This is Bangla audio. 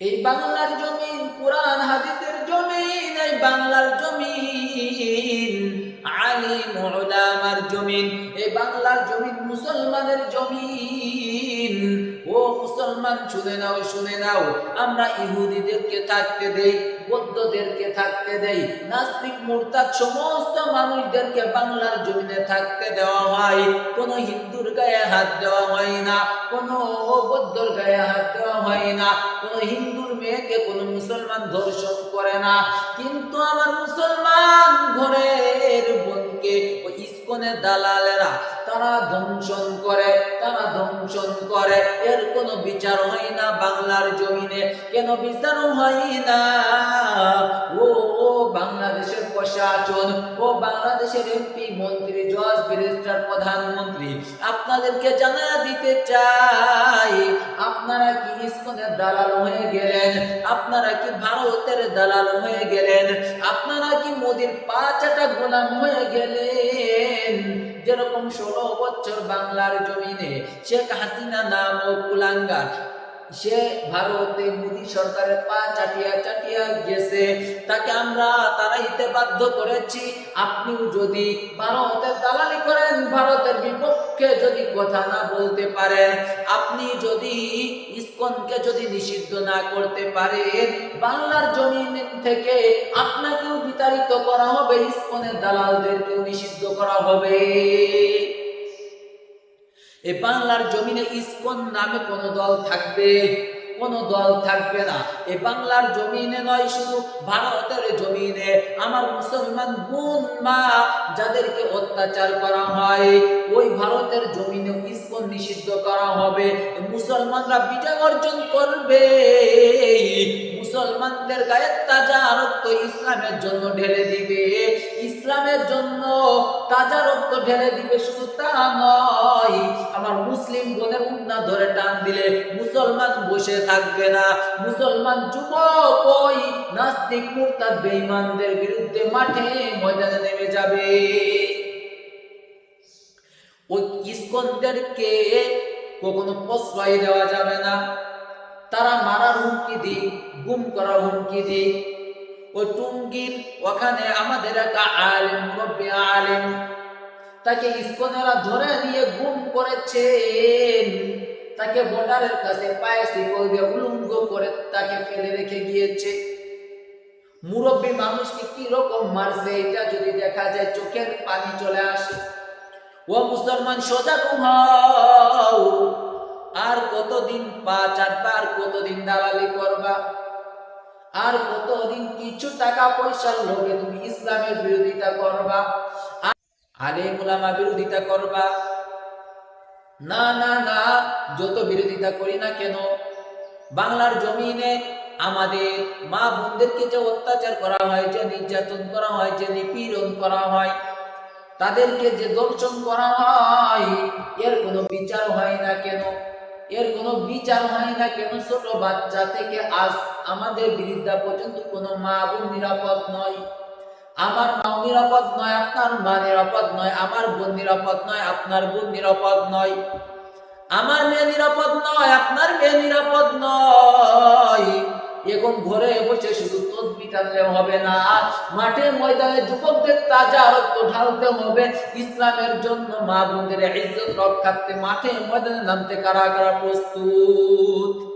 এই বাংলার জমিন, কোরআন, হাদিসের জমিন, এই বাংলার জমিন, আলিম ওলামার জমিন, এই বাংলার জমিন মুসলমানের জমিন। ও মুসলমান, শুনে নাও শুনে নাও। আমরা ইহুদিদেরকে থাকতে দেই, বৌদ্ধদেরকে থাকতে দেই। নাস্তিক, মুরতাদ, সমস্ত মানুষদেরকে বাংলার জমিনে থাকতে দেওয়া হয়। কোনো হিন্দুর গায়ে হাত দেওয়া হয় না, কোনো বৌদ্ধর গায়ে হাত দেওয়া হয় না, কোনো হিন্দুর মেয়েকে কোনো মুসলমান ধর্ষণ করে না। কিন্তু আমার মুসলমান ঘরের বোনকে ইস্কনের দালালেরা, তারা ধ্বংসন করে, তারা ধ্বংসন করে। এর কোনো বিচার হয় না বাংলার জমিনে। কেন বিচার হয় না? ও ও বাংলাদেশের প্রশাসন, ও বাংলাদেশের এমপি মন্ত্রী, জজ, ব্যারিস্টার, প্রধানমন্ত্রী, আপনাদেরকে জানা দিতে চাই, আপনারা কি ইস্কনের দালাল হয়ে গেলেন? আপনারা কি ভারতের দালাল হয়ে গেলেন? আপনারা কি মোদির পাঁচটা গোলাম হয়ে গেলেন? যেরকম ষোলো বছর বাংলার জমিনে শেখ হাসিনা নাম ও কুলাঙ্গার সে ভারতে মোদী সরকারের পা চাটিয়া চাটিয়া গেছে, তাকে আমরা তাড়াইতে বাধ্য করেছি। আপনিও যদি ভারতের দালালি করেন, ভারতের বিপক্ষে যদি কথা না বলতে পারেন, আপনি যদি ইসকনকে যদি নিষিদ্ধ না করতে পারেন, বাংলার জমিন থেকে আপনাকেও বিতাড়িত করা হবে, ইসকনের দালালদেরকেও নিষিদ্ধ করা হবে। এই বাংলার জমিনে ইস্কন নামে কোন দল থাকবে? কোন দল থাকবে না। এ বাংলার জমিনে নয়, শুধু ভারতের জমিনে। আমার মুসলমান বোন মা যাদেরকে অত্যাচার করা হয়, ওই ভারতের জমিনে ইস্কন নিষিদ্ধ করা হবে। মুসলমানরা বিজয় অর্জন করবে। মুসলমানদের গায়ে তাজা রক্ত ইসলামের জন্য ঢেলে দিবে। ইসলামের জন্য তাজা রক্ত ঢেলে দিবে শুধু তা নয়, আমার মুসলিম বোনের উন্না ধরে টান দিলে মুসলমান বসে থাকবে না। মুসলমান যুবক ওই নাস্তিক মুরতাদ বেঈমানদের বিরুদ্ধে মাঠে ময়দানে নেমে যাবে। ওই ইস্কনদেরকে কখনো প্রশ্রয় দেওয়া যাবে না। তারা মারার হুমকি দিই, গুম করার হুমকি দিই। ওই টুঙ্গির ওখানে আমাদের একটা আলেম মুরব্বী আলেম, তাকে ইস্কনেরা ধরে নিয়ে গুম করেছেন। তাকে বর্ডারের কাছে পায়ে শিকল দিয়ে উলঙ্গ করে তাকে ফেলে রেখে গিয়েছে। মুরব্বী মানুষকে কি রকম মারছে, এটা যদি দেখা যায় চোখের পানি চলে আসে। ও মুসলমান, সজাগ হও। আর কতদিন পা চাটবা, আর কতদিন দালালি করবা? আর কতদিন কিছু টাকা পয়সার লোভে তুমি ইসলামের বিরোধিতা করবা? আলে মুলামা বিরোধিতা করবা? না না না, যত বিরোধিতা করি না কেন? বাংলার জমিনে আমাদের মা বোনদেরকে যে অত্যাচার করা হয়, যে নির্যাতন করা হয়, যে নিপীড়ন করা হয়, তাদেরকে যে দর্শন করা হয়, এর কোনো বিচার হয় না কেন? এর কোনো বিচার হয় না। কেন ছোট বাচ্চা থেকে আজ আমাদের বৃদ্ধা পর্যন্ত কোনো মা বোন নিরাপদ নয়। আমার মা নিরাপদ নয়, আপনার মা নিরাপদ নয়, আমার বোন নিরাপদ নয়, আপনার বোন নিরাপদ নয়। আমার মেয়ে নিরাপদ নয়, আপনার মেয়ে নিরাপদ নয়। এখন ঘরে বসে শুধু তসবি টানলে হবে না। মাঠে ময়দানে যুবকদের তাজা রক্ত ঢালতে হবে। ইসলামের জন্য মা বোনদের ইজ্জত রক্ষার্থে মাঠে ময়দানে নামতে কারা কারা প্রস্তুত?